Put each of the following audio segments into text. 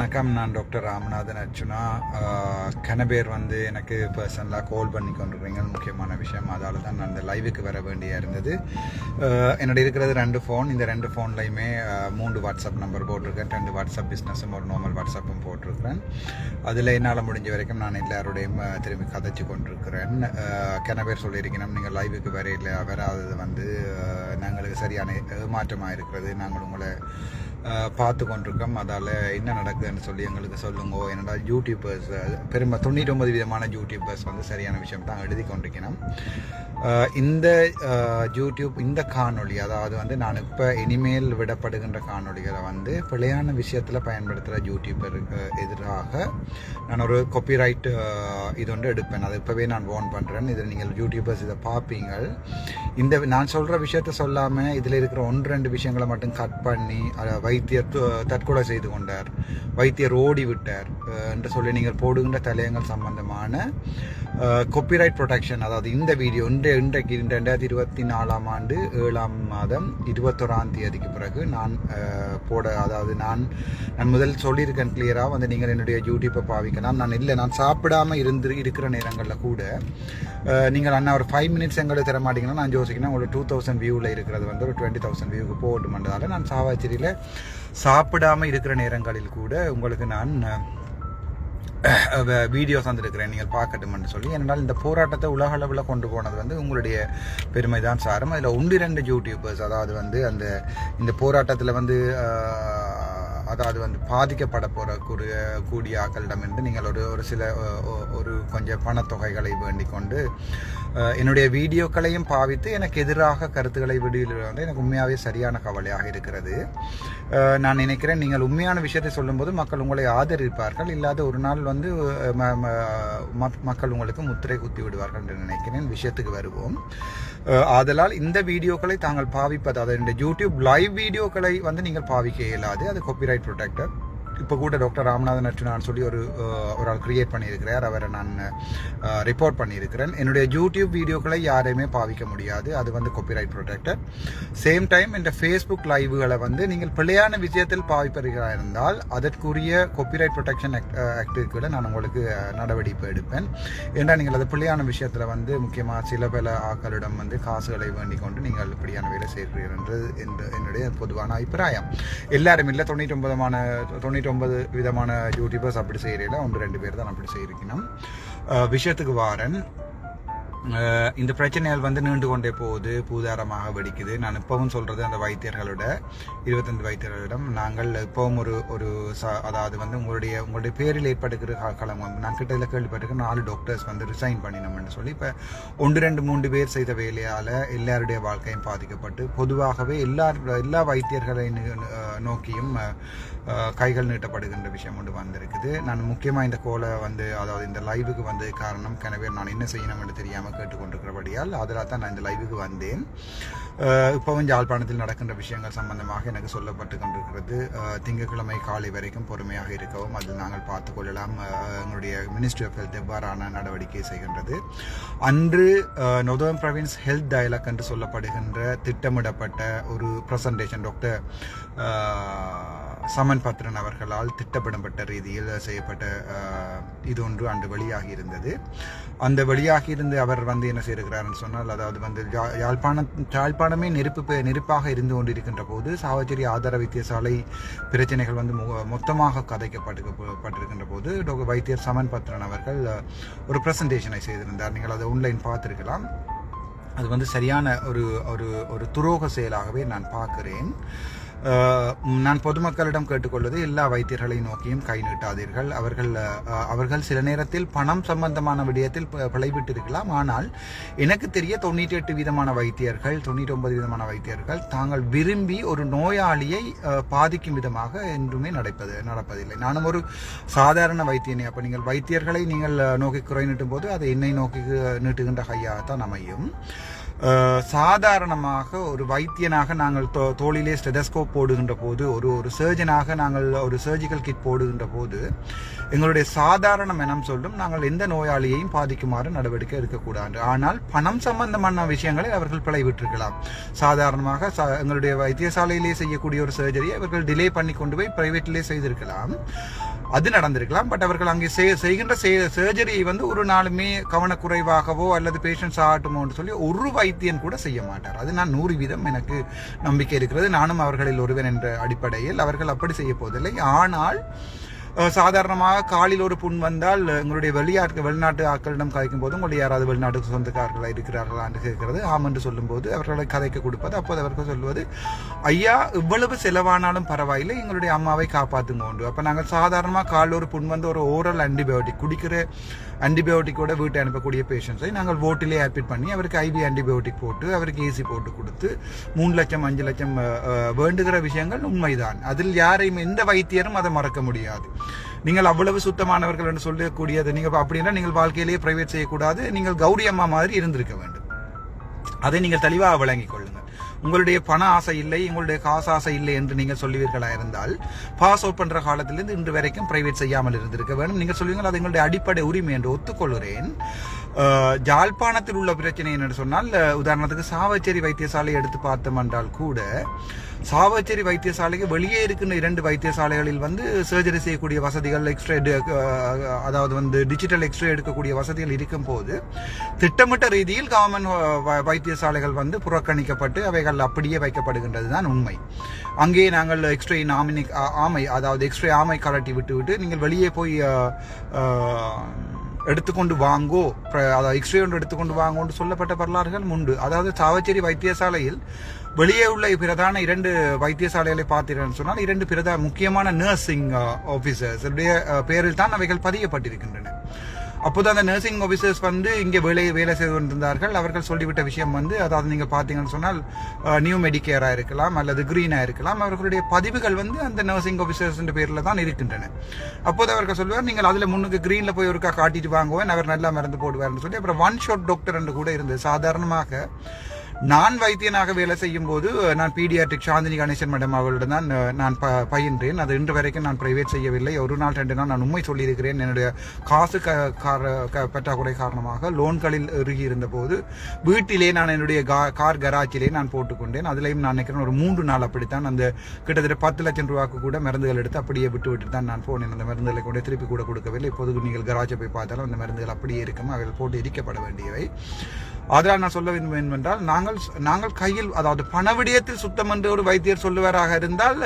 வணக்கம் நான் டாக்டர் ராமநாதன் அர்ச்சுனா கனபேர் வந்து எனக்கு பர்சனலாக கால் பண்ணி கொண்டிருக்கீங்க முக்கியமான விஷயம் அதால் தான் நான் இந்த லைவுக்கு வர வேண்டியா இருந்தது. என்னோட இருக்கிறது ரெண்டு ஃபோன் இந்த ரெண்டு ஃபோன்லையுமே மூன்று வாட்ஸ்அப் நம்பர் போட்டிருக்கேன். ரெண்டு வாட்ஸ்அப் பிஸ்னஸும் ஒரு நார்மல் வாட்ஸ்அப்பும் போட்டிருக்கிறேன். அதில் என்னால் முடிஞ்ச வரைக்கும் நான் எல்லாரோடையும் திரும்பி கதைச்சு கொண்டிருக்கிறேன். கனபேர் சொல்லியிருக்கணும். நீங்கள் லைவுக்கு வரையில் வராதது வந்து நாங்களுக்கு சரியான ஏமாற்றமாக இருக்கிறது. நாங்கள் உங்களை பார்த்து கொண்டிருக்கோம். அதால் என்ன நடக்குதுன்னு சொல்லி எங்களுக்கு சொல்லுங்க. என்னடா யூடியூபர்ஸ் பெருமை தொண்ணூற்றி விதமான யூடியூபர்ஸ் வந்து சரியான விஷயம் தான் எழுதி கொண்டிருக்கணும் இந்த யூடியூப் இந்த காணொளி அதாவது வந்து நான் இப்போ இனிமேல் விடப்படுகின்ற காணொளிகளை வந்து பிழையான விஷயத்தில் பயன்படுத்துகிற யூடியூபருக்கு எதிராக நான் ஒரு காப்பிரைட் இது ஒன்று எடுப்பேன். அது இப்போவே நான் வார்ன் பண்ணுறேன் இதில் நீங்கள் யூடியூபர்ஸ் இதை பார்ப்பீங்க இந்த நான் சொல்கிற விஷயத்த சொல்லாமல் இதில் இருக்கிற ஒன்று ரெண்டு விஷயங்களை மட்டும் கட் பண்ணி அதை வைத்தியர் தற்கொலை செய்து கொண்டார். வைத்தியர் ஓடி விட்டார். என்று சொல்லி நீங்கள் போடுகின்ற தலையங்கள் சம்பந்தமான கொப்பிரைட் ப்ரொடெக்ஷன் அதாவது இந்த வீடியோ இன்றைய இன்றைக்கு ரெண்டாயிரத்தி இருபத்தி நாலாம் ஆண்டு ஏழாம் மாதம் இருபத்தொராம் தேதிக்கு பிறகு நான் போட அதாவது நான் நான் முதல் சொல்லியிருக்கேன் கிளியராக வந்து நீங்கள் என்னுடைய யூடியூப்பை பாவிக்கலாம். நான் இல்லை நான் சாப்பிடாம இருந்து இருக்கிற நேரங்களில் கூட நீங்கள் அண்ணா ஒரு ஃபைவ் மினிட்ஸ் எங்களுக்கு தர மாட்டீங்கன்னா நான் யோசிக்கிறேன் உங்களுக்கு டூ தௌசண்ட் வியூவில் இருக்கிறது வந்து ஒரு டுவெண்ட்டி தௌசண்ட் வியூக்கு போட்டுமன்றதால நான் சாவாச்சேரியில் சாப்பிடாம இருக்கிற நேரங்களில் கூட உங்களுக்கு நான் வீடியோஸ் வந்துருக்கிறேன். நீங்கள் பார்க்கட்டும்னு சொல்லி. என்னால் இந்த போராட்டத்தை உலக அளவில் கொண்டு போனது வந்து உங்களுடைய பெருமை தான் சாரும். அதில் ஒன்று ரெண்டு யூடியூபர்ஸ் அதாவது வந்து அந்த இந்த போராட்டத்தில் வந்து அதாவது வந்து பாதிக்கப்பட போகிற கூடிய கூடிய ஆக்களிடமிருந்து நீங்கள் ஒரு ஒரு சில ஒரு கொஞ்சம் பணத்தொகைகளை வேண்டிக் கொண்டு என்னுடைய வீடியோக்களையும் பாவித்து எனக்கு எதிராக கருத்துக்களை விடுதல் வந்து எனக்கு உண்மையாகவே சரியான கவலையாக இருக்கிறது. நான் நினைக்கிறேன் நீங்கள் உண்மையான விஷயத்தை சொல்லும்போது மக்கள் உங்களை ஆதரிப்பார்கள். இல்லாத ஒரு நாள் வந்து மக்- மக்கள் உங்களுக்கு முத்திரை குத்தி விடுவார்கள் என்று நினைக்கிறேன். விஷயத்துக்கு வருவோம். ஆதலால் இந்த வீடியோக்களை தாங்கள் பாவிப்பது அதாவது யூடியூப் லைவ் வீடியோக்களை வந்து நீங்கள் பாவிக்க இயலாது. அது காப்பிரைட் protector. இப்போ கூட டாக்டர் ராமநாதன் அர்ச்சுனான்னு சொல்லி ஒரு ஒரு ஆள் கிரியேட் பண்ணியிருக்கிறார். அவரை நான் ரிப்போர்ட் பண்ணியிருக்கிறேன். என்னுடைய யூடியூப் வீடியோக்களை யாரையுமே பாவிக்க முடியாது. அது வந்து காப்பிரைட் ப்ரொடெக்டர் சேம் டைம் இந்த ஃபேஸ்புக் லைவுகளை வந்து நீங்கள் பிள்ளையான விஷயத்தில் பாவிப்பீர்களாக இருந்தால் அதற்குரிய காப்பிரைட் ப்ரொடெக்ஷன் ஆக்டுகளை நான் உங்களுக்கு நடவடிக்கை எடுப்பேன். ஏன்னா நீங்கள் அது பிள்ளையான விஷயத்தில் வந்து முக்கியமாக சில பல ஆக்களிடம் வந்து காசுகளை வேண்டிக் கொண்டு நீங்கள் இப்படியான வேலை செய்கிறீர்கள் என்று என்று என்னுடைய பொதுவான அபிப்பிராயம். எல்லாரும் இல்லை தொண்ணூற்றி ஒன்பதமான தொண்ணூற்றி ஒன்பது விதமான யூடியூபர்ஸ் அப்படி செய்கிறீங்களா ஒன்று ரெண்டு பேர் தான் அப்படி செய்யிருக்கணும் விஷயத்துக்கு வாரன். இந்த பிரச்சனைகள் வந்து நீண்டு கொண்டே போகுது பூதாரமாக வெடிக்குது. நான் இப்பவும் சொல்றது அந்த வைத்தியர்களோட இருபத்தஞ்சு வைத்தியர்களிடம் நாங்கள் இப்பவும் ஒரு ஒரு ச- அதாவது வந்து உங்களுடைய உங்களுடைய பேரில் ஏற்படுகிற க- நான் கிட்ட கேள்விப்பட்டிருக்கேன் நாலு டாக்டர்ஸ் வந்து ரிசைன் பண்ணினோம்னு சொல்லி இப்போ ஒன்று ரெண்டு மூன்று பேர் செய்த வேலையால் எல்லாருடைய வாழ்க்கையும் பாதிக்கப்பட்டு பொதுவாகவே எல்லா எல்லா வைத்தியர்களை நோக்கியும் கைகள் நீட்டப்படுகின்ற விஷயம் ஒன்று வந்திருக்குது. நான் முக்கியமாக இந்த கோலை வந்து அதாவது இந்த லைவுக்கு வந்தது காரணம் கனவே நான் என்ன செய்யணும்னு தெரியாமல் தெரியாமல் கேட்டுக்கொண்டிருக்கிறபடியால் அதில் தான் நான் இந்த லைவுக்கு வந்தேன். இப்போவும் யாழ்ப்பாணத்தில் நடக்கின்ற விஷயங்கள் சம்பந்தமாக எனக்கு சொல்லப்பட்டு கொண்டிருக்கிறது திங்கட்கிழமை காலை வரைக்கும் பொறுமையாக இருக்கவும் அதில் நாங்கள் பார்த்துக்கொள்ளலாம் எங்களுடைய மினிஸ்ட்ரி ஆஃப் ஹெல்த் எவ்வாறான நடவடிக்கை செய்கின்றது. அன்று நொதோம் ப்ரவின்ஸ் ஹெல்த் டயலாக் என்று சொல்லப்படுகின்ற திட்டமிடப்பட்ட ஒரு ப்ரெசன்டேஷன் டாக்டர் சமன் பத்ரன் அவர்களால் திட்டமிடப்பட்ட ரீதியில் செய்யப்பட்ட இது ஒன்று அன்று வெளியாகி இருந்தது அந்த வெளியாகி இருந்து அவர் வந்து என்ன செய்திருக்கிறார்னு சொன்னால் அதாவது வந்து யாழ்ப்பாணம் யாழ்ப்பாணமே நெருப்பு நெருப்பாக இருந்து கொண்டிருக்கின்ற போது சாவச்சேரி ஆதார வைத்தியசாலை பிரச்சனைகள் வந்து மொத்தமாக கதைக்கப்பட்டிருக்கின்ற போது டாக்டர் வைத்தியர் சமன் பத்ரன் அவர்கள் ஒரு பிரசன்டேஷனை செய்திருந்தார். நீங்கள் அதை ஆன்லைன் பார்த்திருக்கலாம். அது வந்து சரியான ஒரு ஒரு ஒரு துரோக செயலாகவே நான் பார்க்குறேன். நான் பொதுமக்களிடம் கேட்டுக்கொள்வது எல்லா வைத்தியர்களை நோக்கியும் கை நீட்டாதீர்கள். அவர்கள் அவர்கள் சில நேரத்தில் பணம் சம்பந்தமான விடயத்தில் ப- பிழைவிட்டிருக்கலாம் ஆனால் எனக்கு தெரிய தொண்ணூற்றி எட்டு விதமான வைத்தியர்கள் தொண்ணூற்றி ஒன்பது விதமான வைத்தியர்கள் தாங்கள் விரும்பி ஒரு நோயாளியை பாதிக்கும் விதமாக என்றுமே நடப்பது நடப்பதில்லை. நானும் ஒரு சாதாரண வைத்தியனே. அப்போ நீங்கள் வைத்தியர்களை நீங்கள் நோக்கி குறை நீட்டும் போது அதை என்னை நோக்கி நீட்டுகின்ற நீட்டுகின்ற கையாகத்தான் அமையும். சாதாரணமாக ஒரு வைத்தியனாக நாங்கள் தோ- தோளிலே ஸ்டெதஸ்கோப் போடுகின்ற போது ஒரு ஒரு சர்ஜனாக நாங்கள் ஒரு சர்ஜிக்கல் கிட் போடுகின்ற போது எங்களுடைய சாதாரண மனம் சொல்லும் நாங்கள் எந்த நோயாளியையும் பாதிக்குமாறு நடவடிக்கை எடுக்கக்கூடாது. ஆனால் பணம் சம்பந்தமான விஷயங்களை அவர்கள் பிழைவிட்டிருக்கலாம். சாதாரணமாக எங்களுடைய வைத்தியசாலையிலே செய்யக்கூடிய ஒரு சர்ஜரியை அவர்கள் டிலே பண்ணி கொண்டு போய் பிரைவேட்டிலே செய்திருக்கலாம். அது நடந்திருக்கலாம் பட் அவர்கள் அங்கே செய்- செய்கின்ற சர்ஜரியை வந்து ஒரு நாளுமே கவனக்குறைவாகவோ அல்லது பேஷண்ட்ஸ் ஆகட்டுமோன்னு சொல்லி ஒரு வைத்தியன் கூட செய்ய மாட்டார். அது நான் நூறு வீதம் எனக்கு நம்பிக்கை இருக்கிறது. நானும் அவர்களில் ஒருவன் என்ற அடிப்படையில் அவர்கள் அப்படி செய்ய போவதில்லை. ஆனால் சாதாரணமாக காலில் ஒரு புண் வந்தால் உங்களுடைய வெளியாட்கள் வெளிநாட்டு ஆட்களிடம் கதைக்கும் போது உங்களுடைய யாராவது வெளிநாட்டு சொந்தக்காரர்களாக இருக்கிறார்களா என்று கேட்கிறது. ஆம் என்று சொல்லும்போது அவர்களை கதைக்க கொடுப்பது அப்போது அவர்கள் சொல்வது ஐயா இவ்வளவு செலவானாலும் பரவாயில்லை எங்களுடைய அம்மாவை காப்பாற்றுங்க உண்டு அப்போ நாங்கள் சாதாரணமாக காலில் ஒரு புண் வந்து ஒரு ஓரல் ஆன்டிபயோட்டிக் குடிக்கிற ஆன்டிபயோட்டிக்கோட வீட்டை அனுப்பக்கூடிய பேஷண்ட்ஸை நாங்கள் ஓட்டிலே அட்மிட் பண்ணி அவருக்கு ஐவி ஆன்டிபயோட்டிக் போட்டு அவருக்கு ஏசி போட்டு கொடுத்து மூணு லட்சம் அஞ்சு லட்சம் வேண்டுகிற விஷயங்கள் உண்மைதான். அதில் யாரையும் எந்த வைத்தியரும் அதை மறக்க முடியாது. நீங்கள் அவ்வளவு சுத்தமானவர்கள் என்று சொல்லக்கூடியது நீங்கள் அப்படின்னா நீங்கள் வாழ்க்கையிலேயே பிரைவேட் செய்யக்கூடாது. நீங்கள் கௌரி அம்மா மாதிரி இருந்திருக்க வேண்டும். அதை நீங்கள் தெளிவாக விளங்கிக் கொள்ளுங்கள். உங்களுடைய பண ஆசை இல்லை உங்களுடைய காசு ஆசை இல்லை என்று நீங்கள் சொல்லுவீர்களா இருந்தால் பாஸ் அவுட் பண்ற காலத்திலிருந்து இன்று வரைக்கும் பிரைவேட் செய்யாமல் இருந்திருக்க வேண்டும். நீங்கள் சொல்லுவீங்கள் அது எங்களுடைய அடிப்படை உரிமை என்று ஒத்துக்கொள்கிறேன். ஜாழ்ப்பாணத்தில் உள்ள பிரச்சனை என்று சொன்னால் உதாரணத்துக்கு சாவச்சேரி வைத்தியசாலை எடுத்து பார்த்தோம் என்றால் கூட சாவச்சேரி வைத்தியசாலைக்கு வெளியே இருக்கின்ற இரண்டு வைத்தியசாலைகளில் வந்து சர்ஜரி செய்யக்கூடிய வசதிகள் எக்ஸ்ரே அதாவது வந்து டிஜிட்டல் எக்ஸ்ரே எடுக்கக்கூடிய வசதிகள் இருக்கும் போது திட்டமிட்ட ரீதியில் கவர்மெண்ட் வைத்தியசாலைகள் வந்து புறக்கணிக்கப்பட்டு அவைகள் அப்படியே வைக்கப்படுகின்றது தான் உண்மை. அங்கே நாங்கள் எக்ஸ்ரே ஆமினி ஆமை அதாவது எக்ஸ்ரே ஆமை கலட்டி விட்டு விட்டு நீங்கள் வெளியே போய் எடுத்துக்கொண்டு வாங்கோ அதாவது எக்ஸ்ரே ஒன்று எடுத்துக்கொண்டு வாங்கோன்னு சொல்லப்பட்ட வரலாறுகள் உண்டு. அதாவது சாவச்சேரி வைத்தியசாலையில் வெளியே உள்ள பிரதான இரண்டு வைத்தியசாலைகளை பார்த்தீர்கள் சொன்னால் இரண்டு பிரதா முக்கியமான நர்சிங் ஆஃபீஸர்ஸ் பேரில் தான் அவைகள் பதியப்பட்டிருக்கின்றன. அப்போது அந்த நர்சிங் ஆஃபீஸர்ஸ் வந்து இங்கே வேலை வேலை செய்து கொண்டிருந்தார்கள். அவர்கள் சொல்லிவிட்ட விஷயம் வந்து அதாவது நீங்கள் பார்த்தீங்கன்னு சொன்னால் uh, நியூ மெடிக்கேராக இருக்கலாம் அல்லது க்ரீனாக இருக்கலாம். அவர்களுடைய பதிவுகள் வந்து அந்த நர்சிங் ஆஃபீஸர்ஸ் பேரில் தான் இருக்கின்றன. அப்போது அவர்கள் சொல்லுவார் நீங்கள் அதில் முன்னுக்கு க்ரீனில் போய் ஒருக்கா காட்டிட்டு வாங்குவேன். அவர் நல்லா மருந்து போடுவார்னு சொல்லி அப்புறம் ஒன் ஷாட் டாக்டர் என்று கூட இருந்தது. சாதாரணமாக நான் வைத்தியனாக வேலை செய்யும் போது நான் பீடியாட்ரிக் சாந்தினி கணேசன் மேடம் அவர்களிடம் தான் நான் ப பயின்றேன். அது இன்று வரைக்கும் நான் பிரைவேட் செய்யவில்லை. ஒரு நாள் ரெண்டு நாள் நான் உண்மை சொல்லியிருக்கிறேன். என்னுடைய காசு க கார- க- பற்றாக்குறை காரணமாக லோன்களில் இறுகி இருந்தபோது வீட்டிலே நான் என்னுடைய கா- கார் கராச்சிலே நான் போட்டுக்கொண்டேன். அதுலேயும் நான் நினைக்கிறேன் ஒரு மூன்று நாள் அப்படித்தான் அந்த கிட்டத்தட்ட பத்து லட்சம் ரூபாய்க்கு கூட மருந்துகள் எடுத்து அப்படியே விட்டு விட்டு தான் நான் போனேன். அந்த மருந்துகளை கூட திருப்பி கூட கொடுக்கவில்லை. இப்போது நீங்கள் கராஜை போய் பார்த்தாலும் அந்த மருந்துகள் அப்படியே இருக்கும். அவைகள் போட்டு எரிக்கப்பட வேண்டியவை. அதனால் நான் சொல்ல வேண்டும் என்னவென்றால் நாங்கள் நாங்கள் கையில் அதாவது பண விடயத்தில் சுத்தம் என்று ஒரு வைத்தியர் சொல்லுவாராக இருந்தால்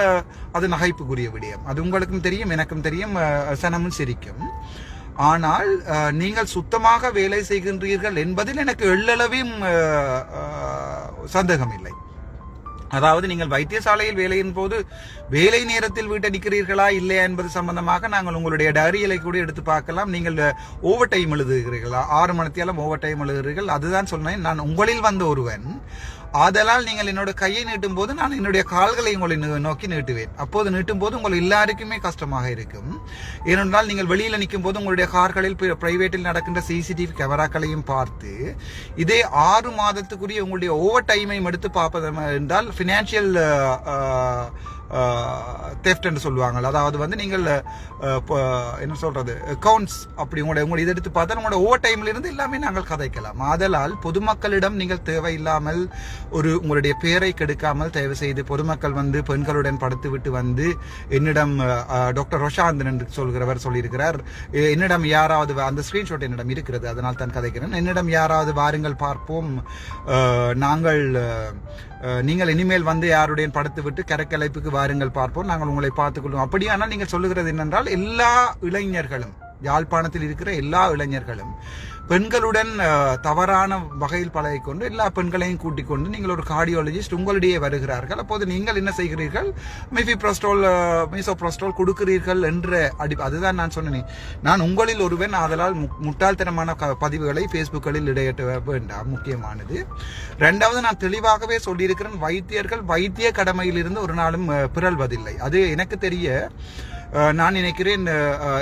அது நகைப்புக்குரிய விடயம். அது உங்களுக்கும் தெரியும் எனக்கும் தெரியும் சனமும் சிரிக்கும். ஆனால் நீங்கள் சுத்தமாக வேலை செய்கின்றீர்கள் என்பதில் எனக்கு எள்ளளவையும் சந்தேகம் இல்லை அதாவது நீங்கள் வைத்தியசாலையில் வேலையின் போது வேலை நேரத்தில் வீட்டடிக்கிறீர்களா இல்லையா என்பது சம்பந்தமாக நாங்கள் உங்களுடைய டைரிகளை கூட எடுத்து பார்க்கலாம். நீங்கள் ஓவர் டைம் எழுதுகிறீர்களா? ஆறு மணித்தியாலும் ஓவர் டைம் எழுதுகிறீர்கள். அதுதான் சொன்னேன். நான் உங்களில் வந்த ஒருவன் ஆதலால் நீங்கள் என்னோட கையை நீட்டும் போது நான் என்னுடைய கால்களை உங்களை நோக்கி நீட்டுவேன். அப்போது நீட்டும் போது உங்கள் எல்லாருக்குமே கஷ்டமாக இருக்கும். ஏனென்றால் நீங்கள் வெளியில் நிற்கும் போது உங்களுடைய கார்களில் பிரைவேட்டில் நடக்கின்ற சிசிடிவி கேமராக்களையும் பார்த்து இதே ஆறு மாதத்துக்குரிய உங்களுடைய ஓவர் டைமையும் எடுத்து பார்ப்பது என்றால் ஃபினான்ஷியல் தெஃப்ட் என்று சொல்லுவாங்க அதாவது வந்து நீங்கள் என்ன சொல்கிறது அக்கௌண்ட்ஸ் அப்படி உங்களோட உங்களை இதை எடுத்து பார்த்தா உங்களோட ஓவர் டைம்லேருந்து எல்லாமே நாங்கள் கதைக்கலாம். ஆதலால் பொதுமக்களிடம் நீங்கள் தேவையில்லாமல் ஒரு உங்களுடைய பேரை கெடுக்காமல் தயவு செய்து பொதுமக்கள் வந்து பெண்களுடன் படுத்து விட்டு வந்து என்னிடம் டாக்டர் ரோஷாந்தன் என்று சொல்கிறவர் சொல்லியிருக்கிறார். என்னிடம் யாராவது அந்த ஸ்க்ரீன்ஷாட் என்னிடம் இருக்கிறது அதனால் தான் கதைக்கிறேன். என்னிடம் யாராவது வாருங்கள் பார்ப்போம். நாங்கள் நீங்கள் இனிமேல் வந்து யாருடைய படுத்து விட்டு கரக்கலைப்புக்கு வாருங்கள் பார்ப்போம். நாங்கள் உங்களை பார்த்துக்கொள்வோம். அப்படியானால் நீங்கள் சொல்லுகிறது என்னென்றால் எல்லா இளைஞர்களும் யாழ்ப்பாணத்தில் இருக்கிற எல்லா இளைஞர்களும் பெண்களுடன் தவறான வகையில் பழகிக்கொண்டு எல்லா பெண்களையும் கூட்டிக் கொண்டு நீங்கள் ஒரு கார்டியாலஜிஸ்ட் உங்களிடையே வருகிறார்கள். அப்போது நீங்கள் என்ன செய்கிறீர்கள்? மிஃபி ப்ரோஸ்டோல் மீசோ ப்ரோஸ்டோல் கொடுக்கிறீர்கள் என்ற அடி அதுதான் நான் சொன்னேன். நான் உங்களில் ஒருவன் ஆதலால் மு- முட்டாள்தனமான பதிவுகளை ஃபேஸ்புக்களில் இடையிட்ட வேண்டாம் முக்கியமானது. ரெண்டாவது நான் தெளிவாகவே சொல்லியிருக்கிறேன் வைத்தியர்கள் வைத்திய கடமையிலிருந்து ஒரு நாளும் அஹ், பிறழ்வதில்லை அது எனக்கு தெரிய நான் நினைக்கிறேன்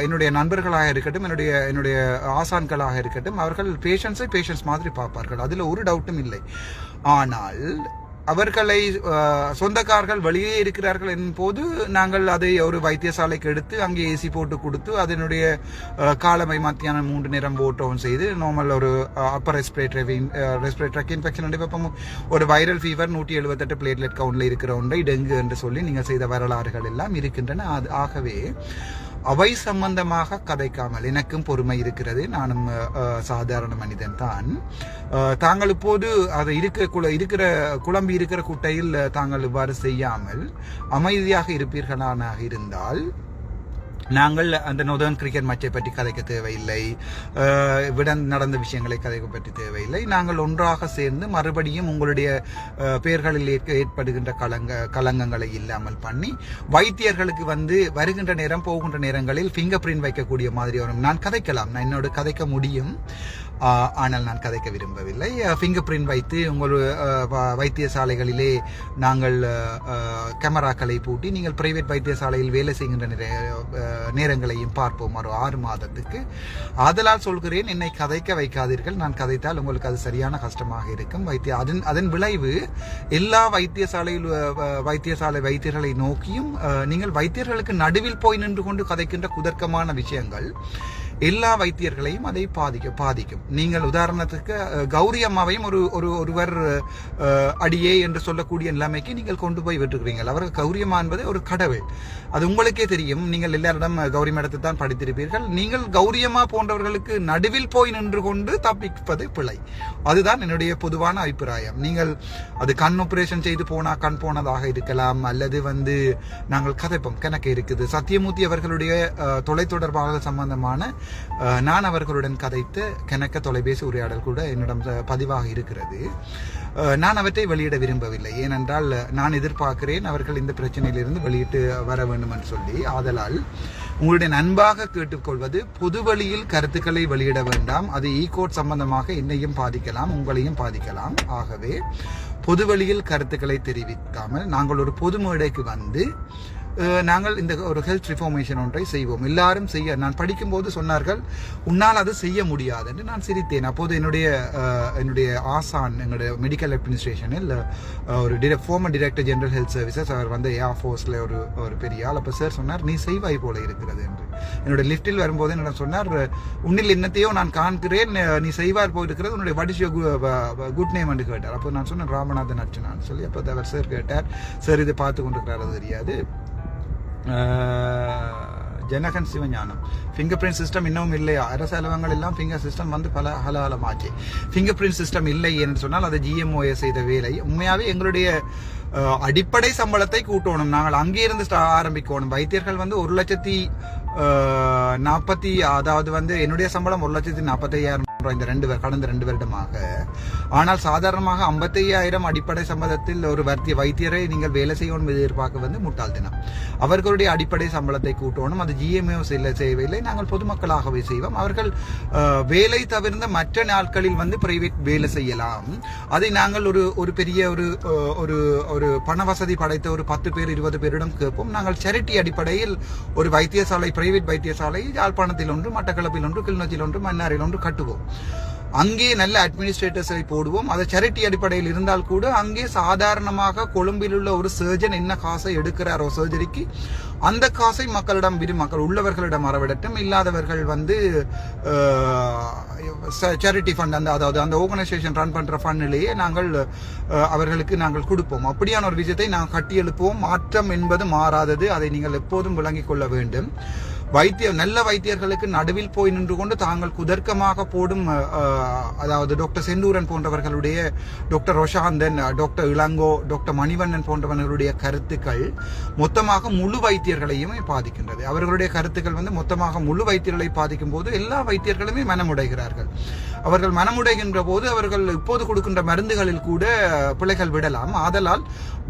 என்னுடைய நண்பர்களாக இருக்கட்டும் என்னுடைய என்னுடைய ஆசான்களாக இருக்கட்டும் அவர்கள் பேஷன்ஸை பேஷன்ஸ் மாதிரி பார்ப்பார்கள். அதில் ஒரு டவுட்டும் இல்லை. ஆனால் அவர்களை சொந்தக்காரர்கள் வெளியே இருக்கிறார்கள் என்போது போது நாங்கள் அதை ஒரு வைத்தியசாலைக்கு எடுத்து அங்கே ஏசி போட்டு கொடுத்து அதனுடைய காலமை மத்தியானம் மூன்று நேரம் ஓட்டவும் செய்து நார்மல் ஒரு அப்பர் ரெஸ்பிரேட்டரி ரெஸ்பிரேட்டரி இன்ஃபெக்ஷன் வெப்பம் ஒரு வைரல் ஃபீவர் நூற்றி எழுபத்தெட்டு பிளேட்லெட் கவுண்டில் இருக்கிற ஒன்றை டெங்கு என்று சொல்லி நீங்கள் செய்த வரலாறுகள் எல்லாம் இருக்கின்றன. அது ஆகவே அவை சம்பந்தமாக கதைக்காமல் எனக்கும் பொறுமை இருக்கிறது. நானும் சாதாரண மனிதன் தான். தாங்கள் இப்போது அதை இருக்க குல இருக்கிற குழம்பி இருக்கிற குட்டையில் தாங்கள் இவ்வாறு செய்யாமல் அமைதியாக இருப்பீர்களானாக இருந்தால் நாங்கள் அந்த நோதன் கிரிக்கெட் மேட்சை பற்றி கதைக்க தேவையில்லை. விட நடந்த விஷயங்களை கதைக்க பற்றி தேவையில்லை. நாங்கள் ஒன்றாக சேர்ந்து மறுபடியும் உங்களுடைய பெயர்களில் ஏற்படுகின்ற கலங்க கலங்கங்களை இல்லாமல் பண்ணி வைத்தியர்களுக்கு வந்து வருகின்ற நேரம் போகின்ற நேரங்களில் ஃபிங்கர் பிரிண்ட் வைக்கக்கூடிய மாதிரி வரும். நான் கதைக்கலாம். நான் என்னோட கதைக்க முடியும். ஆனால் நான் கதைக்க விரும்பவில்லை. ஃபிங்கர் பிரிண்ட் வைத்து உங்கள் வைத்தியசாலைகளிலே நாங்கள் கேமராக்களை பூட்டி நீங்கள் பிரைவேட் வைத்தியசாலையில் வேலை செய்கின்ற நேரங்களையும் பார்ப்போம். ஒரு ஆறு மாதத்துக்கு. ஆதலால் சொல்கிறேன் என்னை கதைக்க வைக்காதீர்கள். நான் கதைத்தால் உங்களுக்கு அது சரியான கஷ்டமாக இருக்கும். வைத்திய அதன் அதன் விளைவு எல்லா வைத்தியசாலையில் வைத்தியசாலை வைத்தியர்களை நோக்கியும் நீங்கள் வைத்தியர்களுக்கு நடுவில் போய் நின்று கொண்டு கதைக்கின்ற குதர்க்கமான விஷயங்கள் எல்லா வைத்தியர்களையும் அதை பாதிக்க பாதிக்கும். நீங்கள் உதாரணத்துக்கு கௌரி அம்மாவையும் ஒரு ஒரு ஒருவர் அடியே என்று சொல்லக்கூடிய நிலைமைக்கு நீங்கள் கொண்டு போய் விட்டுருக்கிறீர்கள். அவர்கள் கௌரியம்மா என்பது ஒரு கடவுள். அது உங்களுக்கே தெரியும். நீங்கள் எல்லாரிடம் கௌரி மேடத்தை தான் படித்திருப்பீர்கள். நீங்கள் கௌரியம்மா போன்றவர்களுக்கு நடுவில் போய் நின்று கொண்டு தப்பிப்பது பிழை. அதுதான் என்னுடைய பொதுவான அபிப்பிராயம். நீங்கள் அது கண் ஆபரேஷன் செய்து போனா கண் போனதாக இருக்கலாம். அல்லது வந்து நாங்கள் கதைப்போம். கணக்கு இருக்குது. சத்தியமூர்த்தி அவர்களுடைய அஹ், தொலைத்தொடர்பாளர் சம்பந்தமான நான் அவர்களுடன் கதைத்து கணக்க தொலைபேசி உரையாடல் கூட என்னிடம் பதிவாக இருக்கிறது. நான் அவற்றை வெளியிட விரும்பவில்லை. ஏனென்றால் நான் எதிர்பார்க்கிறேன் அவர்கள் இந்த பிரச்சனையிலிருந்து வெளியிட்டு வர வேண்டும் என்று சொல்லி. ஆதலால் உங்களுடைய நண்பாக கேட்டுக்கொள்வது பொது வழியில் கருத்துக்களை வெளியிட வேண்டாம். அது ஈகோட் சம்பந்தமாக என்னையும் பாதிக்கலாம் உங்களையும் பாதிக்கலாம். ஆகவே பொது வழியில் கருத்துக்களை தெரிவிக்காமல் நாங்கள் ஒரு பொது மேடைக்கு வந்து நாங்கள் இந்த ஒரு ஹெல்த் ரிஃபார்மேஷன் ஒன்றை செய்வோம். எல்லாரும் செய்ய நான் படிக்கும்போது சொன்னார்கள் உன்னால் அது செய்ய முடியாது என்று நான் சிரித்தேன். அப்போது என்னுடைய என்னுடைய ஆசான் எங்களுடைய மெடிக்கல் அட்மினிஸ்ட்ரேஷனில் ஒரு டிர former director general health services அவர் வந்து ஏர் ஃபோர்ஸில் ஒரு ஒரு பெரிய ஆள். அப்போ சார் சொன்னார் நீ செய்வாய் போல இருக்கிறது என்று. என்னுடைய லிஃப்ட்டில் வரும்போது என்னிடம் சொன்னார் உன்னில் என்னத்தையோ நான் காண்கிறேன் நீ செய்வார் போயிருக்கிறது உன்னுடைய வடிஷியோ குட் நேம் என்று கேட்டார். அப்போ நான் சொன்னேன் ராமநாதன் அர்ச்சனான்னு சொல்லி. அப்போ அவர் சார் கேட்டார் சார் இதை பார்த்து கொண்டு தெரியாது. Janakan Sivagnanam fingerprint system இன்னமும் இல்லையா அரசு அலுவலகங்கள் எல்லாம் ஃபிங்கர் சிஸ்டம் வந்து பல ஹலாலமாச்சு ஃபிங்கர் பிரிண்ட் சிஸ்டம் இல்லை என்று சொன்னால் அது ஜிஎம்ஓஏ செய்த வேலை உண்மையாகவே எங்களுடைய அடிப்படை சம்பளத்தை கூட்டணும் நாங்கள் அங்கே இருந்து ஆரம்பிக்கணும் வைத்தியர்கள் வந்து ஒரு லட்சத்தி நாற்பத்தி அதாவது வந்து என்னுடைய சம்பளம் ஒரு லட்சத்தி நாற்பத்தையாயிரம் ரூபாய் இந்த ரெண்டு கடந்த ரெண்டு வருடமாக. ஆனால் சாதாரணமாக ஐம்பத்தையாயிரம் அடிப்படை சம்பளத்தில் ஒரு வர்த்திய வைத்தியரை நீங்கள் வேலை செய்யணும் எதிர்பார்க்க வந்து முட்டாள்தனம் அவர்களுடைய அடிப்படை சம்பளத்தை கூட்டணும். அது ஜிஎம்ஓ செல்ல செய்யவில்லை நாங்கள் பொதுமக்களாகவே செய்வோம். அவர்கள் வேலை தவிர்ந்த மற்ற நாட்களில் வந்து பிரைவேட் வேலை செய்யலாம். அதை நாங்கள் ஒரு ஒரு பெரிய ஒரு ஒரு ஒரு பண வசதி படைத்த ஒரு பத்து பேர் இருபது பேரிடம் கேட்போம். நாங்கள் சேரிட்டி அடிப்படையில் ஒரு வைத்தியசாலை பிரைவேட் வைத்தியசாலை யாழ்ப்பாணத்தில் ஒன்று மட்டக்களப்பில் ஒன்று கிளிநொச்சியில் ஒன்று மன்னாரில் ஒன்று கட்டுவோம். அங்கே நல்ல அட்மினிஸ்ட்ரேட்டர்ஸை போடுவோம். அது சேரிட்டி அடிப்படையில் இருந்தால் கூட அங்கே சாதாரணமாக கொழும்பில் உள்ள ஒரு சர்ஜன் என்ன காசை எடுக்கிறாரோ சர்ஜரிக்கு அந்த காசை மக்களிடம் விரு மக்கள் உள்ளவர்களிடம் அறவிடட்டும். இல்லாதவர்கள் வந்து சேரிட்டி ஃபண்ட் அந்த அதாவது அந்த ஆர்கனைசேஷன் ரன் பண்ணுற ஃபண்டிலேயே நாங்கள் அவர்களுக்கு நாங்கள் கொடுப்போம். அப்படியான ஒரு விஷயத்தை நாங்கள் கட்டி எழுப்புவோம் மாற்றம் என்பது மாறாதது. அதை நீங்கள் எப்போதும் விளங்கிக் கொள்ள வேண்டும். வைத்திய நல்ல வைத்தியர்களுக்கு நடுவில் போய் நின்று கொண்டு தாங்கள் குதர்க்கமாக போடும் அதாவது doctor Senthuran போன்றவர்களுடைய doctor Roshanthan doctor Ilango doctor Manivannan போன்றவர்களுடைய கருத்துக்கள் மொத்தமாக முழு வைத்தியர்களையுமே பாதிக்கின்றது. அவர்களுடைய கருத்துக்கள் வந்து மொத்தமாக முழு வைத்தியர்களை பாதிக்கும் போது எல்லா வைத்தியர்களுமே மனமுடைகிறார்கள். அவர்கள் மனமுடைகின்ற போது அவர்கள் இப்போது கொடுக்கின்ற மருந்துகளில் கூட பிள்ளைகள் விடலாம். ஆதலால்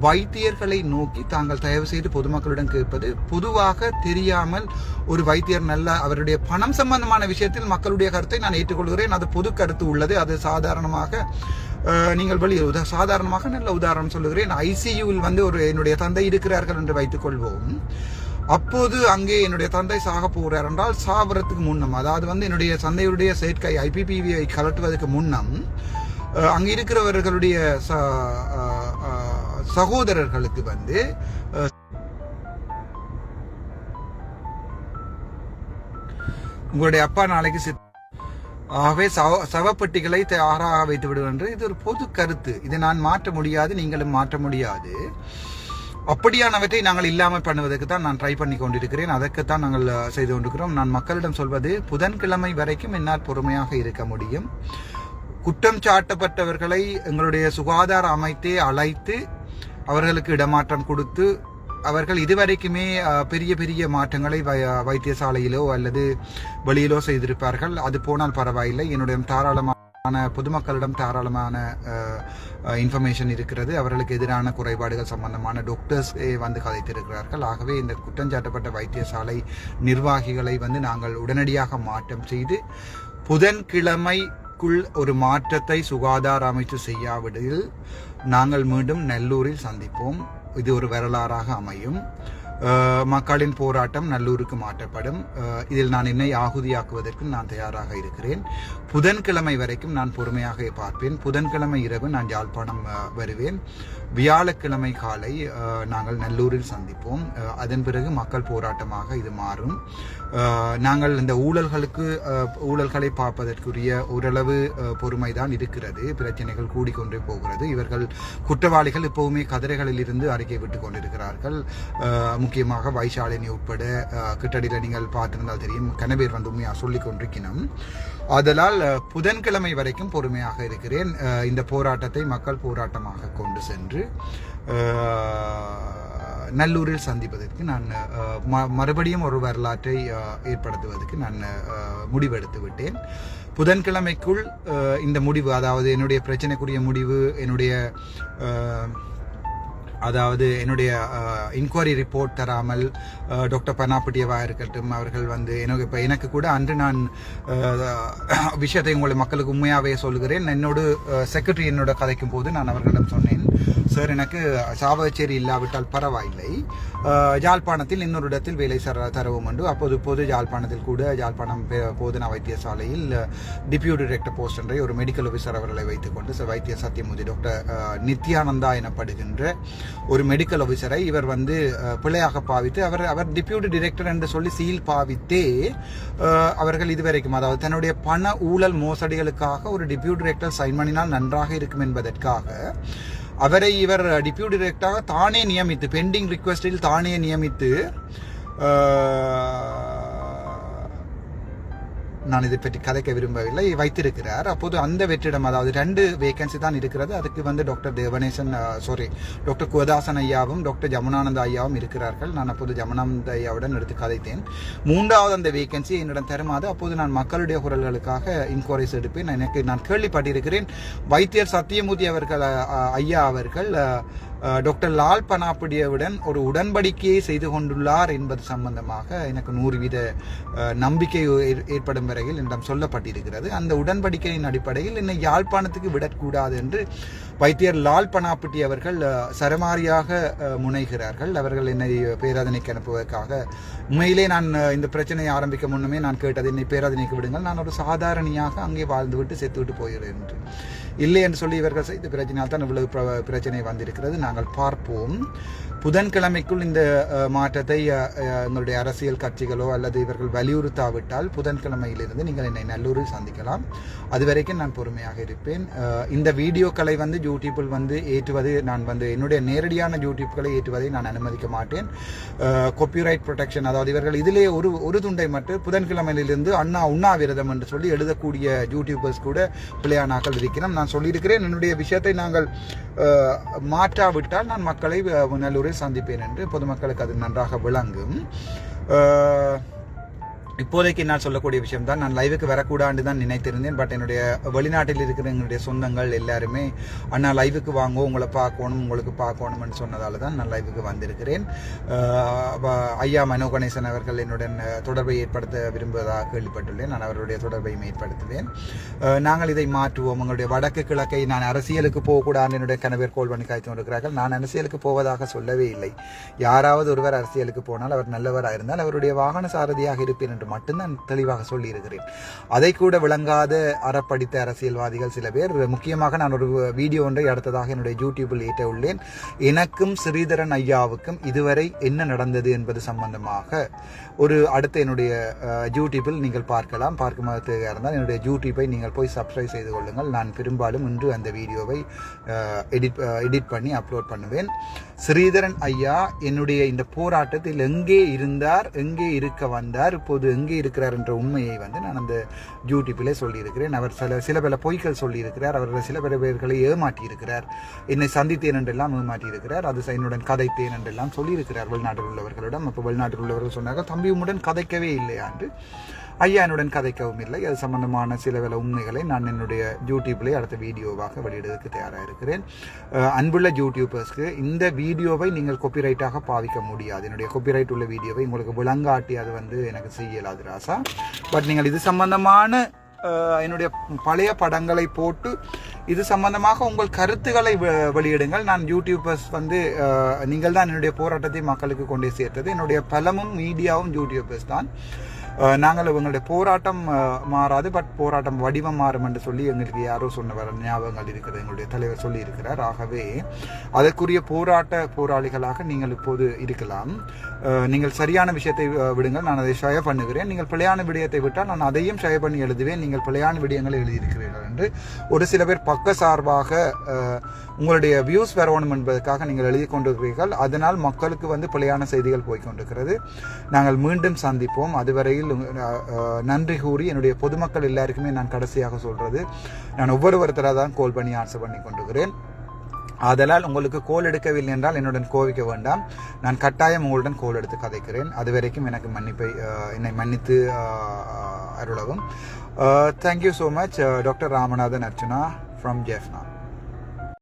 வைத்தியர்களை நோக்கி தாங்கள் தயவு செய்து பொதுமக்களிடம் கேட்பது. பொதுவாக தெரியாமல் ஒரு வைத்தியர் நல்ல அவருடைய பணம் சம்பந்தமான விஷயத்தில் மக்களுடைய கருத்தை நான் ஏற்றுக்கொள்கிறேன். அது பொது கருத்து உள்ளது. அது சாதாரணமாக நீங்கள் வழி உதா சாதாரணமாக நல்ல உதாரணம் சொல்லுகிறேன். ஐசியூவில் வந்து ஒரு என்னுடைய தந்தை இருக்கிறார்கள் என்று வைத்துக் கொள்வோம் அப்போது அங்கே என்னுடைய தந்தை சாக போகிறார் என்றால் சாவரத்துக்கு முன்னம் அதாவது வந்து என்னுடைய தந்தையுடைய செயற்கை ஐபிபிவியை கலட்டுவதற்கு முன்னம் அங்கே இருக்கிறவர்களுடைய சகோதரர்களுக்கு வந்து உங்களுடைய அப்பா நாளைக்கு சித் ஆகவே சவ சவப்பெட்டிகளை தயாராக வைத்து விடுவென்று என்று இது ஒரு பொது கருத்து. இதை நான் மாற்ற முடியாது நீங்களும் மாற்ற முடியாது. அப்படியானவற்றை நாங்கள் இல்லாமல் பண்ணுவதற்கு தான் நான் ட்ரை பண்ணி கொண்டிருக்கிறேன். அதற்குத்தான் நாங்கள் செய்து கொண்டிருக்கிறோம். நான் மக்களிடம் சொல்வது புதன்கிழமை வரைக்கும் என்னால் பொறுமையாக இருக்க முடியும். குற்றம் சாட்டப்பட்டவர்களை எங்களுடைய சுகாதார அமைத்தே அழைத்து அவர்களுக்கு இடமாற்றம் கொடுத்து அவர்கள் இதுவரைக்குமே பெரிய பெரிய மாற்றங்களை வை- வைத்தியசாலையிலோ அல்லது வெளியிலோ செய்திருப்பார்கள். அது போனால் பரவாயில்லை. என்னுடைய தாராளமான பொதுமக்களிடம் தாராளமான இன்ஃபர்மேஷன் இருக்கிறது. அவர்களுக்கு எதிரான குறைபாடுகள் சம்பந்தமான டாக்டர்ஸ் வந்து கதைத்திருக்கிறார்கள். ஆகவே இந்த குற்றஞ்சாட்டப்பட்ட வைத்தியசாலை நிர்வாகிகளை வந்து நாங்கள் உடனடியாக மாற்றம் செய்து புதன்கிழமை புதன்கிழமைக்குள் ஒரு மாற்றத்தை சுகாதார அமைச்சு செய்யாவிடில் நாங்கள் மீண்டும் நெல்லூரில் சந்திப்போம். இது ஒரு வரலாறாக அமையும். மக்களின் போராட்டம் நல்லூருக்கு மாற்றப்படும். இதில் நான் என்னை ஆகுதியாக்குவதற்கு நான் தயாராக இருக்கிறேன். புதன்கிழமை வரைக்கும் நான் பொறுமையாக பார்ப்பேன். புதன்கிழமை இரவு நான் யாழ்ப்பாணம் வருவேன். வியாழக்கிழமை காலை நாங்கள் நல்லூரில் சந்திப்போம். அதன் பிறகு மக்கள் போராட்டமாக இது மாறும். நாங்கள் இந்த ஊழல்களுக்கு ஊழல்களை பார்ப்பதற்குரிய ஓரளவு பொறுமைதான் இருக்கிறது. பிரச்சனைகள் கூடிக்கொண்டே போகிறது. இவர்கள் குற்றவாளிகள் இப்போவுமே கதிரைகளில் இருந்து அறிக்கை விட்டுக் கொண்டிருக்கிறார்கள். முக்கியமாக வைசாலினி உட்பட கிட்டடியில் நீங்கள் பார்த்திருந்தால் தெரியும் கனவேர் வந்து உண்மையாக சொல்லிக் கொண்டிருக்கணும் அதனால் புதன்கிழமை வரைக்கும் பொறுமையாக இருக்கிறேன். இந்த போராட்டத்தை மக்கள் போராட்டமாக கொண்டு சென்று நல்லூரில் சந்திப்பதற்கு நான் ம- மறுபடியும் ஒரு வரலாற்றை ஏற்படுத்துவதற்கு நான் முடிவெடுத்து விட்டேன். புதன்கிழமைக்குள் இந்த முடிவு அதாவது என்னுடைய பிரச்சனைக்குரிய முடிவு என்னுடைய அதாவது என்னுடைய இன்கொயரி ரிப்போர்ட் தராமல் டாக்டர் பனாப்பட்டியவா இருக்கட்டும் அவர்கள் வந்து எனக்கு இப்போ எனக்கு கூட அன்று நான் விஷயத்தை உங்களை மக்களுக்கு உண்மையாகவே சொல்கிறேன் என்னோடு செக்ரட்டரி என்னோட கதைக்கும் போது நான் அவர்களிடம் சொன்னேன். சார் எனக்கு சாவகச்சேரி இல்லாவிட்டால் பரவாயில்லை. ஜாழ்ப்பாணத்தில் யாழ்ப்பாணத்தில் இன்னொரு இடத்தில் வேலை சர தரவும் உண்டு. அப்போது இப்போது யாழ்ப்பாணத்தில் கூட யாழ்ப்பாணம் பே- போதனா வைத்தியசாலையில் டிப்யூட்டி டிரெக்டர் போஸ்ட் என்ற ஒரு மெடிக்கல் ஆஃபீஸர் அவர்களை வைத்துக்கொண்டு வைத்திய சத்தியமூர்த்தி டாக்டர் நித்யானந்தா எனப்படுகின்ற ஒரு மெடிக்கல் ஆஃபீஸரை இவர் வந்து பிள்ளையாக பிழையாக பாவித்து அவர் அவர் டிப்யூட்டி டிரெக்டர் என்று சொல்லி சீல் பாவித்தே அவர்கள் இதுவரைக்கும் அதாவது தன்னுடைய பண ஊழல் மோசடிகளுக்காக ஒரு டிப்யூட்டி டிரெக்டர் சைன் பண்ணினால் நன்றாக இருக்கும் என்பதற்காக அவரை இவர் டிப்யூட்டி டைரக்டராக தானே நியமித்து பெண்டிங் ரிக்வெஸ்டில் தானே நியமித்து நான் இதை பற்றி கதைக்க விரும்பவில்லை வைத்திருக்கிறார். அப்போது அந்த வெற்றிடம் அதாவது ரெண்டு வேகன்சி தான் இருக்கிறது. அதுக்கு வந்து doctor Devanesan sorry doctor Kuvathasan ஐயாவும் டாக்டர் ஜமுனானந்த ஐயாவும் இருக்கிறார்கள். நான் அப்போது ஜமுனானந்த ஐயாவுடன் எடுத்து கதைத்தேன். மூன்றாவது அந்த வேகன்சி என்னிடம் தருமாது அப்போது நான் மக்களுடைய குரல்களுக்காக இன்கொயரிஸ் எடுப்பேன். எனக்கு நான் கேள்விப்பட்டிருக்கிறேன். வைத்தியர் சத்தியமூர்த்தி அவர்கள் ஐயா அவர்கள் டாக்டர் லால் பனாப்படியவுடன் ஒரு உடன்படிக்கையை செய்து கொண்டுள்ளார் என்பது சம்பந்தமாக எனக்கு நூறு வீத நம்பிக்கை ஏற்படும் வரையில் என்னிடம் சொல்லப்பட்டிருக்கிறது. அந்த உடன்படிக்கையின் அடிப்படையில் என்னை யாழ்ப்பாணத்துக்கு விடக்கூடாது என்று வைத்தியர் லால் பனாப்பட்டி அவர்கள் சரமாரியாக முனைகிறார்கள். அவர்கள் என்னை பேராதனைக்கு அனுப்புவதற்காக. உண்மையிலே நான் இந்த பிரச்சனையை ஆரம்பிக்க முன்னுமே நான் கேட்டது என்னை பேராதனைக்கு விடுங்கள். நான் ஒரு சாதாரணியாக அங்கே வாழ்ந்துவிட்டு செத்துவிட்டு போகிறேன் என்று. இல்லை என்று சொல்லி இவர்கள் செய்த பிரச்சனையால் தான் இவ்வளவு பிர- பிரச்சனை வந்திருக்கிறது. நாங்கள் பார்ப்போம். புதன்கிழமைக்குள் இந்த மாற்றத்தை எங்களுடைய அரசியல் கட்சிகளோ அல்லது இவர்கள் வலியுறுத்தாவிட்டால் புதன்கிழமையிலிருந்து நீங்கள் என்னை நல்லூரில் சந்திக்கலாம். அதுவரைக்கும் நான் பொறுமையாக இருப்பேன். இந்த வீடியோக்களை வந்து யூடியூப்பில் வந்து ஏற்றுவது நான் வந்து என்னுடைய நேரடியான யூடியூப்களை ஏற்றுவதை நான் அனுமதிக்க மாட்டேன். கொப்பிரைட் ப்ரொடெக்ஷன் அதாவது இவர்கள் இதிலே ஒரு ஒரு துண்டை மட்டும் புதன்கிழமையிலிருந்து அண்ணா உண்ணாவிரதம் என்று சொல்லி எழுதக்கூடிய யூடியூபர்ஸ் கூட பிள்ளையானாக்கள் இருக்கிறோம் நான் சொல்லியிருக்கிறேன் என்னுடைய விஷயத்தை நாங்கள் மாற்றாவிட்டால் நான் மக்களை நல்லூரில் சந்திப்பேன் என்று பொதுமக்களுக்கு அது நன்றாக விளங்கும். இப்போதைக்கு நான் சொல்லக்கூடிய விஷயம் தான் நான் லைவுக்கு வரக்கூடாண்டு தான் நினைத்திருந்தேன். பட் என்னுடைய வெளிநாட்டில் இருக்கிற எங்களுடைய சொந்தங்கள் எல்லாருமே அண்ணா லைவுக்கு வாங்க உங்களை பார்க்கணும் உங்களுக்கு பார்க்கணும்னு சொன்னதால தான் நான் லைவுக்கு வந்திருக்கிறேன். ஐயா மனோ கணேசன் அவர்கள் என்னுடன் தொடர்பை ஏற்படுத்த விரும்புவதாக கேள்விப்பட்டுள்ளேன். நான் அவருடைய தொடர்பையும் ஏற்படுத்துவேன். நாங்கள் இதை மாற்றுவோம். உங்களுடைய வடக்கு கிழக்கை நான் அரசியலுக்கு போகக்கூடாது என்னுடைய கணவர் கோல் பண்ணி காய்த்து கொண்டிருக்கிறார்கள் நான் அரசியலுக்கு போவதாக சொல்லவே இல்லை. யாராவது ஒருவர் அரசியலுக்கு போனால் அவர் நல்லவராக இருந்தால் அவருடைய வாகன சாரதியாக இருப்பேன் என்று மட்டும்தான் தெளிவாக சொல்லியிருக்கிறேன். அதை கூட விளங்காத அறப்படித்த அரசியல்வாதிகள் சில பேர். முக்கியமாக நான் ஒரு வீடியோ ஒன்றை அடுத்ததாக என்னுடைய யூடியூபில் ஏற்ற உள்ளேன். எனக்கும் ஸ்ரீதரன் ஐயாவுக்கும் இதுவரை என்ன நடந்தது என்பது சம்பந்தமாக ஒரு அடுத்த என்னுடைய யூடியூப்பில் யூடியூபில் நீங்கள் பார்க்கலாம். பார்க்கும் இருந்தால் என்னுடைய யூடியூப்பை நீங்கள் போய் சப்ஸ்கிரைப் செய்து கொள்ளுங்கள். நான் பெரும்பாலும் இன்று அந்த வீடியோவை எடிட் எடிட் பண்ணி அப்லோட் பண்ணுவேன். ஸ்ரீதரன் ஐயா என்னுடைய இந்த போராட்டத்தில் எங்கே இருந்தார் எங்கே இருக்க வந்தார் இப்போது எங்கே இருக்கிறார் என்ற உண்மையை வந்து நான் அந்த யூடியூப்பிலே சொல்லியிருக்கிறேன். அவர் சில சில பல பொய்கள் சொல்லியிருக்கிறார். அவர் சில பல பேர்களை ஏமாற்றியிருக்கிறார். என்னை சந்தித்தேன் என்றெல்லாம் ஏமாற்றியிருக்கிறார். அது என்னுடன் கதைத்தேன் என்றெல்லாம் சொல்லியிருக்கிறார். வெளிநாட்டில் உள்ளவர்களிடம். அப்போ வெளிநாட்டில் உள்ளவர்கள் சொன்னார்கள் தம்பி உம்முடன் கதைக்கவே இல்லையா? என்று. ஐயா என்னுடன் கதைக்கவும் இல்லை. அது சம்பந்தமான சில பல உண்மைகளை நான் என்னுடைய யூடியூப்லேயே அடுத்த வீடியோவாக வெளியிடுவதற்கு தயாராக இருக்கிறேன். அன்புள்ள யூடியூபர்ஸ்க்கு இந்த வீடியோவை நீங்கள் கொப்பிரைட்டாக பாவிக்க முடியாது. என்னுடைய கொப்பிரைட் உள்ள வீடியோவை உங்களுக்கு விளங்காட்டி அது வந்து எனக்கு செய்யலாது ராசா. பட் நீங்கள் இது சம்பந்தமான என்னுடைய பழைய படங்களை போட்டு இது சம்பந்தமாக உங்கள் கருத்துக்களை வெளியிடுங்கள். நான் யூடியூபர்ஸ் வந்து நீங்கள் தான் என்னுடைய போராட்டத்தை மக்களுக்கு கொண்டு சேர்த்தது. என்னுடைய பலமும் மீடியாவும் யூடியூபர்ஸ் தான். நாங்கள் இவங்களுடைய போராட்டம் மாறாது பட் போராட்டம் வடிவம் மாறும் என்று சொல்லி எங்களுக்கு யாரோ சொன்னவர் ஞாபகங்கள் இருக்கிறது எங்களுடைய தலைவர் சொல்லி இருக்கிறார் ஆகவே அதற்குரிய போராட்ட போராளிகளாக நீங்கள் இப்போது இருக்கலாம். நீங்கள் சரியான விஷயத்தை விடுங்கள். நான் அதை ஷய பண்ணுகிறேன். நீங்கள் பிழையான விடயத்தை விட்டால் நான் அதையும் ஷய பண்ணி எழுதுவேன். நீங்கள் பிழையான விடயங்களை எழுதியிருக்கிறீர்கள் என்று ஒரு சில பேர் பக்க சார்பாக உங்களுடைய வியூஸ் வரணும் என்பதற்காக நீங்கள் எழுதி கொண்டிருக்கிறீர்கள். அதனால் மக்களுக்கு வந்து பிழையான செய்திகள் போய்கொண்டிருக்கிறது நாங்கள் மீண்டும் சந்திப்போம். அதுவரையில் நன்றி கூறி என்னுடைய பொதுமக்கள் எல்லாருக்குமே நான் கடைசியாக சொல்றது. நான் ஒவ்வொரு ஒருத்தராக தான் கோல் பண்ணி ஆன்சர் பண்ணி கொண்டிருக்கிறேன். ஆதலால் உங்களுக்கு கோல் எடுக்கவில்லை என்றால் என்னுடன் கோவிக்க வேண்டாம். நான் கட்டாயம் உங்களுடன் கோல் எடுத்து கதைக்கிறேன். அது வரைக்கும் எனக்கு மன்னிப்பை என்னை மன்னித்து அருளவும். Thank you so much doctor Ramanathan Archana from Jaffna